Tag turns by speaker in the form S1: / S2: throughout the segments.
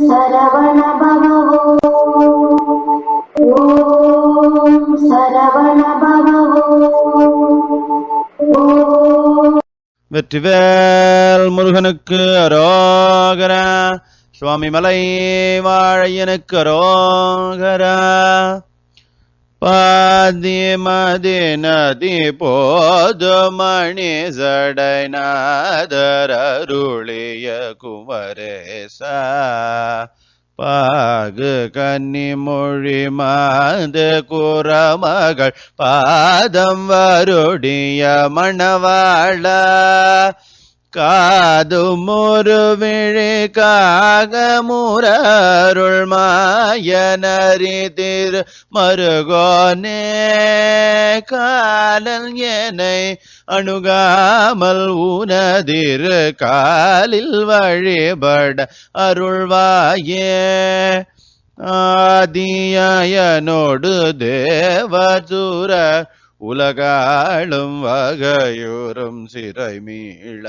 S1: சரவண பவோ ஓம் சரவண பவோ
S2: வெற்றிவேல் முருகனுக்கு அரோகரா சுவாமி மலை வாழையனுக்கு அரோகரா. பாதிமதினதி மதி நதி போதுமணி சடைநாதர் குமரேசா பாகு கன்னி மொழி மாது குரமகள் பாதம் வருடிய மணவாள காது முருவிழி காக முரருள் மாயனரி திரு மருகோனே. காலல் ஏனை அணுகாமல் ஊனதிரு காலில் வழிபட அருள்வாயே. ஆதியனோடு தேவதூர உலகாளும் வகையோரும் சிறை மீள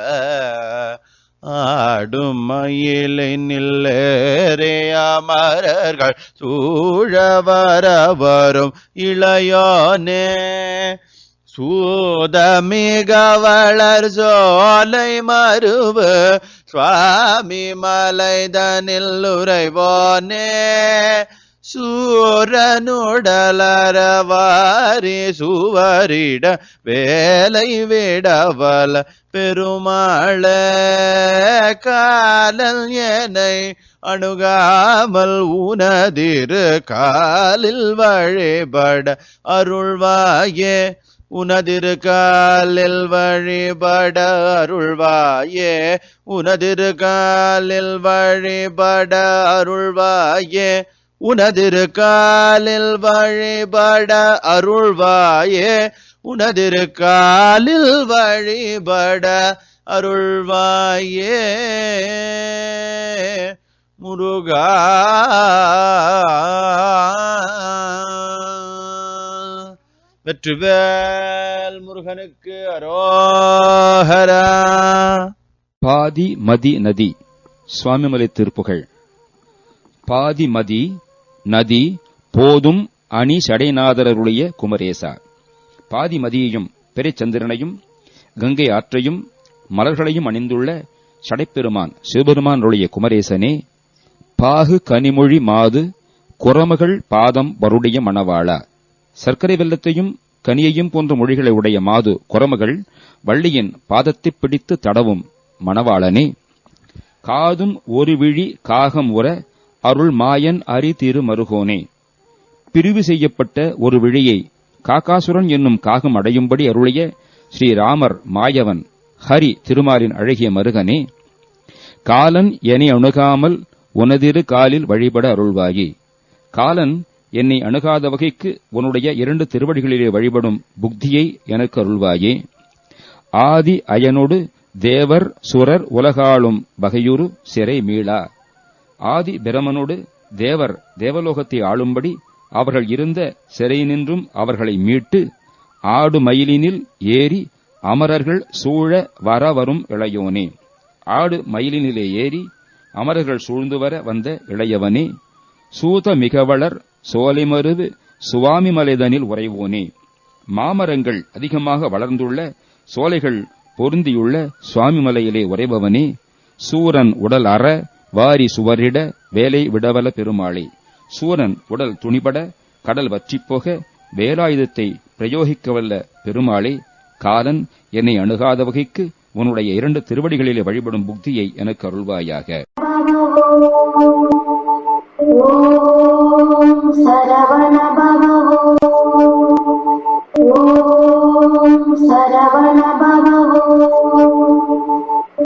S2: ஆடும் மயிலை நில்லேரே அமரர்கள் சூழ வர வரும் இளையோனே. சூதமிக வளர் சோலை மறுவு சுவாமி மலைதனில் உரைவோனே சூரனுடலரவாரி சுவரிட வேலை விடவல பெருமாள காலல் ஏனை அணுகாமல் உனதிரு காலில் வழிபட அருள்வாயே. உனதிரு காலில் வழிபட அருள்வாயே. உனதிரு காலில் வழிபட அருள்வாயே. உனதிரு காலில் வழிபட அருள்வாயே. உனதிரு காலில் வழிபட அருள்வாயே. முருகா. வெற்றிவேல் முருகனுக்கு அரோஹரா.
S3: பாதி மதி நதி. சுவாமிமலை திருப்புகள். பாதி மதி நதி போதும் அணி சடைநாதரருடைய குமரேசா. பாதி மதியையும் பெருச்சந்திரனையும் கங்கை ஆற்றையும் மலர்களையும் அணிந்துள்ள சடைப்பெருமான் சிவபெருமானுடைய குமரேசனே பாகு கனிமொழி மாது குரமகள் பாதம் வருடைய மணவாளா. சர்க்கரை வெள்ளத்தையும் கனியையும் போன்ற மொழிகளை உடைய மாது குரமகள் வள்ளியின் பாதத்தைப் பிடித்து தடவும் மணவாளனே. காதும் ஒரு விழி காகம் உற அருள் மாயன் அரி திரு மருகோனே பிரிவு செய்யப்பட்ட ஒரு விழியை காக்காசுரன் என்னும் காகம் அடையும்படி அருளிய ஸ்ரீராமர் மாயவன் ஹரி திருமாலின் அழகிய மருகனே காலன் என்னை அணுகாமல் உனதிரு காலில் வழிபட அருள்வாயே. காலன் என்னை அணுகாத வகைக்கு உன்னுடைய இரண்டு திருவடிகளிலே வழிபடும் புக்தியை எனக்கு அருள்வாயே. ஆதி அயனோடு தேவர் சுரர் உலகாளும் வகையுறு சிறை மீளா. ஆதி பிரமனோடு தேவர் தேவலோகத்தை ஆளும்படி அவர்கள் இருந்த சிறை நின்றும் அவர்களை மீட்டு ஆடு மயிலினில் ஏறி அமரர்கள் சூழ வர வரும் இளையோனே. ஆடு மயிலினிலே ஏறி அமரர்கள் சூழ்ந்து வர வந்த இளையவனே சூத மிகவளர் சோலைமருவு சுவாமி மலைதனில் உறைவோனே. மாமரங்கள் அதிகமாக வளர்ந்துள்ள சோலைகள் பொருந்தியுள்ள சுவாமி மலையிலே உறைபவனே சூரன் உடல் அற வாரி சுவரிட வேலை விடவல பெருமாளே. சூரன் உடல் துணிபட கடல் வற்றிப்போக வேலாயுதத்தை பிரயோகிக்கவல்ல பெருமாளே. காலன் என்னை அணுகாத வகைக்கு உன்னுடைய இரண்டு திருவடிகளிலே வழிபடும் புக்தியை எனக்கு அருள்வாயாக.
S1: ஓம் சரவண பவ